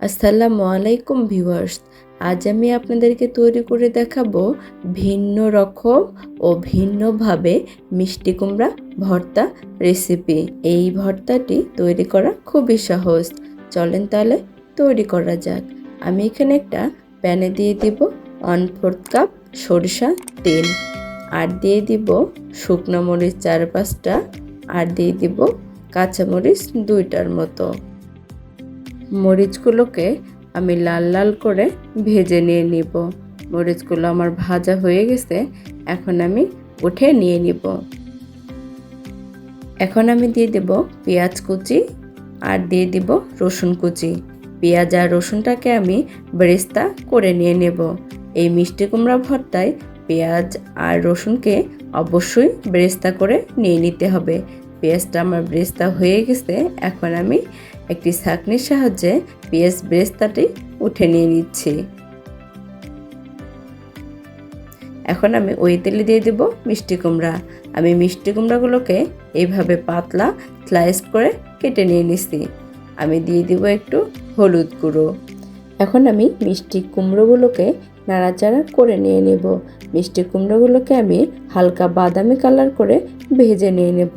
আসসালামু আলাইকুম ভিউয়ার্স, আজ আমি আপনাদেরকে তৈরি করে দেখাবো ভিন্ন রকম ও ভিন্নভাবে মিষ্টি কুমড়া ভর্তা রেসিপি এই ভর্তাটি তৈরি করা খুবই সহজ। চলেন তাহলে তৈরি করা যাক। আমি এখানে একটা প্যানে দিয়ে দিব ওয়ান ফোর্থ কাপ সরিষা তেল। আর দিয়ে দিব শুকনো মরিচ চার পাঁচটা। আর দিয়ে দিব কাঁচামরিচ দুইটার মতো। মরিচগুলোকে আমি লাল লাল করে ভেজে নিয়ে নিব। মরিচগুলো আমার ভাজা হয়ে গেছে, এখন আমি উঠে নিয়ে নিব। এখন আমি দিয়ে দেব পেঁয়াজ কুচি আর দিয়ে দিব রসুন কুচি। পেঁয়াজ আর রসুনটাকে আমি বেরেস্তা করে নিয়ে নেব। এই মিষ্টি কুমড়া ভর্তায় পেঁয়াজ আর রসুনকে অবশ্যই বেরেস্তা করে নিয়ে নিতে হবে। পেঁয়াজটা আমার বেরেস্তা হয়ে গেছে, এখন আমি একটি ছাঁকনির সাহায্যে পেঁয়াজ বেরেস্তাটি উঠে নিয়ে নিচ্ছি। এখন আমি ওই তেলে দিয়ে দেব মিষ্টি কুমড়া। আমি মিষ্টি কুমড়াগুলোকে এইভাবে পাতলা স্লাইস করে কেটে নিয়ে নিচ্ছি আমি দিয়ে দিব একটু হলুদ গুঁড়ো। এখন আমি মিষ্টি কুমড়োগুলোকে নাড়াচাড়া করে নিয়ে নেব। মিষ্টি কুমড়োগুলোকে আমি হালকা বাদামি কালার করে ভেজে নিয়ে নেব।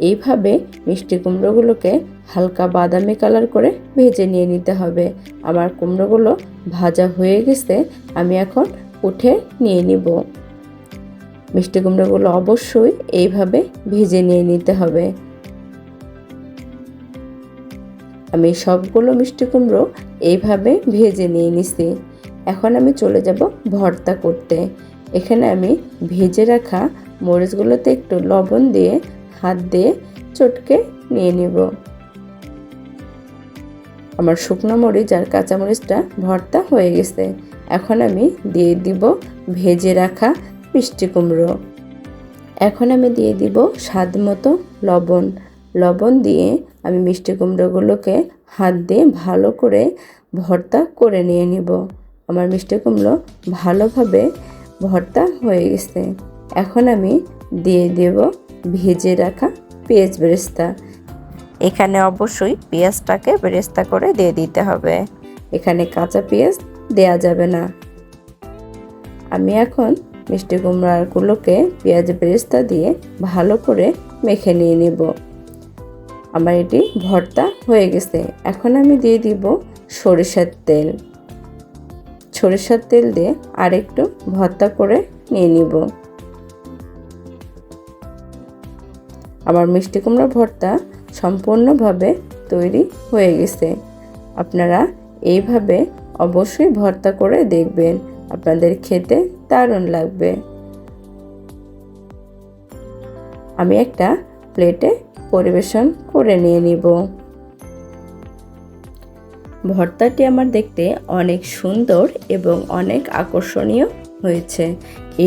এইভাবে মিষ্টি কুমড়োগুলোকে হালকা বাদামি কালার করে ভেজে নিয়ে নিতে হবে। আমার কুমড়োগুলো ভাজা হয়ে গেছে, আমি এখন উঠে নিয়ে নিব। মিষ্টি কুমড়োগুলো অবশ্যই এইভাবে ভেজে নিয়ে নিতে হবে। আমি সবগুলো মিষ্টি কুমড়ো এইভাবে ভেজে নিয়ে নিছি। এখন আমি চলে যাব ভর্তা করতে। এখানে আমি ভেজে রাখা মরিচগুলোতে একটু লবণ দিয়ে হাত দিয়ে চটকে নিয়ে নিব। আমার শুকনো মরিচ আর কাঁচামরিচটা ভর্তা হয়ে গেছে। এখন আমি দিয়ে দিব ভেজে রাখা মিষ্টি কুমড়ো। এখন আমি দিয়ে দিব স্বাদ মতো লবণ। লবণ দিয়ে আমি মিষ্টি কুমড়োগুলোকে হাত দিয়ে ভালো করে ভর্তা করে নিয়ে নিব। আমার মিষ্টি কুমড়ো ভালোভাবে ভর্তা হয়ে গেছে। এখন আমি দিয়ে দেব ভেজে রাখা পেঁয়াজ বেরেস্তা। এখানে অবশ্যই পেঁয়াজটাকে বেরেস্তা করে দিয়ে দিতে হবে। এখানে কাঁচা পেঁয়াজ দেয়া যাবে না। আমি এখন মিষ্টি কুমড়াগুলোকে পেঁয়াজ বেরেস্তা দিয়ে ভালো করে মেখে নিয়ে নেব। আমার এটি ভর্তা হয়ে গেছে। এখন আমি দিয়ে দিব সরিষার তেল। সরিষার তেল দিয়ে আরেকটু ভর্তা করে নিয়ে নিব। আমার মিষ্টি কুমড়া ভর্তা সম্পূর্ণভাবে তৈরি হয়ে গেছে। আপনারা এইভাবে অবশ্যই ভর্তা করে দেখবেন, আপনাদের খেতে দারুণ লাগবে। আমি একটা প্লেটে পরিবেশন করে নিয়ে নিব। ভর্তাটি আমার দেখতে অনেক সুন্দর এবং অনেক আকর্ষণীয় হয়েছে।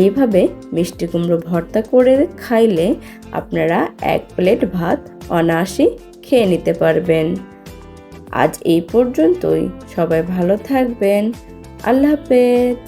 এইভাবে মিষ্টি কুমড়ো ভর্তা করে খাইলে আপনারা এক প্লেট ভাত অনায়াসে খেয়ে নিতে পারবেন। আজ এই পর্যন্তই। সবাই ভালো থাকবেন। আল্লাহ হাফেজ।